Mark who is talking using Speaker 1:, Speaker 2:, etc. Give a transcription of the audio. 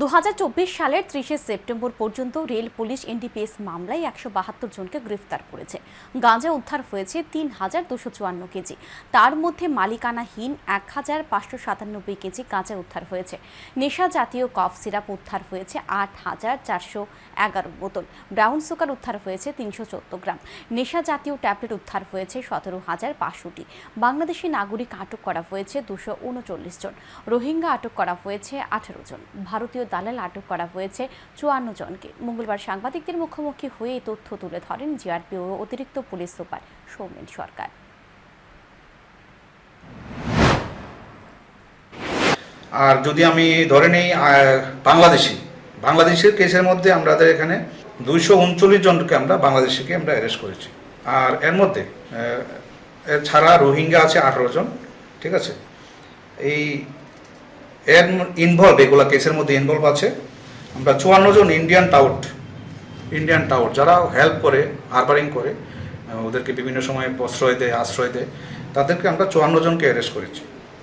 Speaker 1: দু হাজার চব্বিশ সালের ত্রিশে সেপ্টেম্বর পর্যন্ত রেল পুলিশ এনডিপিএস মামলায় একশো বাহাত্তর জনকে গ্রেফতার করেছে। গাঁজা উদ্ধার হয়েছে তিন হাজার দুশো চুয়ান্ন কেজি। তার মধ্যে মালিকানাহীন এক হাজার পাঁচশো সাতানব্বই কেজি গাঁজা উদ্ধার হয়েছে। নেশা জাতীয় কফ সিরাপ উদ্ধার হয়েছে আট হাজার চারশো এগারো বোতল। ব্রাউন সুগার উদ্ধার হয়েছে তিনশো চোদ্দ গ্রাম। নেশা জাতীয় ট্যাবলেট উদ্ধার হয়েছে সতেরো হাজার পাঁচশোটি। বাংলাদেশি নাগরিক আটক করা হয়েছে দুশো উনচল্লিশ জন। রোহিঙ্গা আটক করা হয়েছে আঠারো জন। ভারতীয় দালাল আটক করা হয়েছে চুয়ান্ন জনকে। মঙ্গলবার সাংবাদিকদের মুখোমুখি হয়ে এই তথ্য তুলে ধরেন জিআরপি ও অতিরিক্ত পুলিশ সুপার সৌমেন সরকার।
Speaker 2: আর যদি আমি ধরে নিই বাংলাদেশি, বাংলাদেশের কেসের মধ্যে আমাদের এখানে দুইশো উনচল্লিশ জনকে আমরা বাংলাদেশিকে আমরা অ্যারেস্ট করেছি। আর এর মধ্যে ছাড়া রোহিঙ্গা আছে আঠারো জন, ঠিক আছে? এই এর ইনভলভ এগুলা কেসের মধ্যে ইনভলভ আছে। আমরা চুয়ান্ন জন ইন্ডিয়ান টাউট ইন্ডিয়ান টাউট যারা হেল্প করে হারবারিং করে ওদেরকে বিভিন্ন সময় প্রশ্রয় দেয়, আশ্রয় দেয়, তাদেরকে আমরা চুয়ান্ন জনকে অ্যারেস্ট করেছি।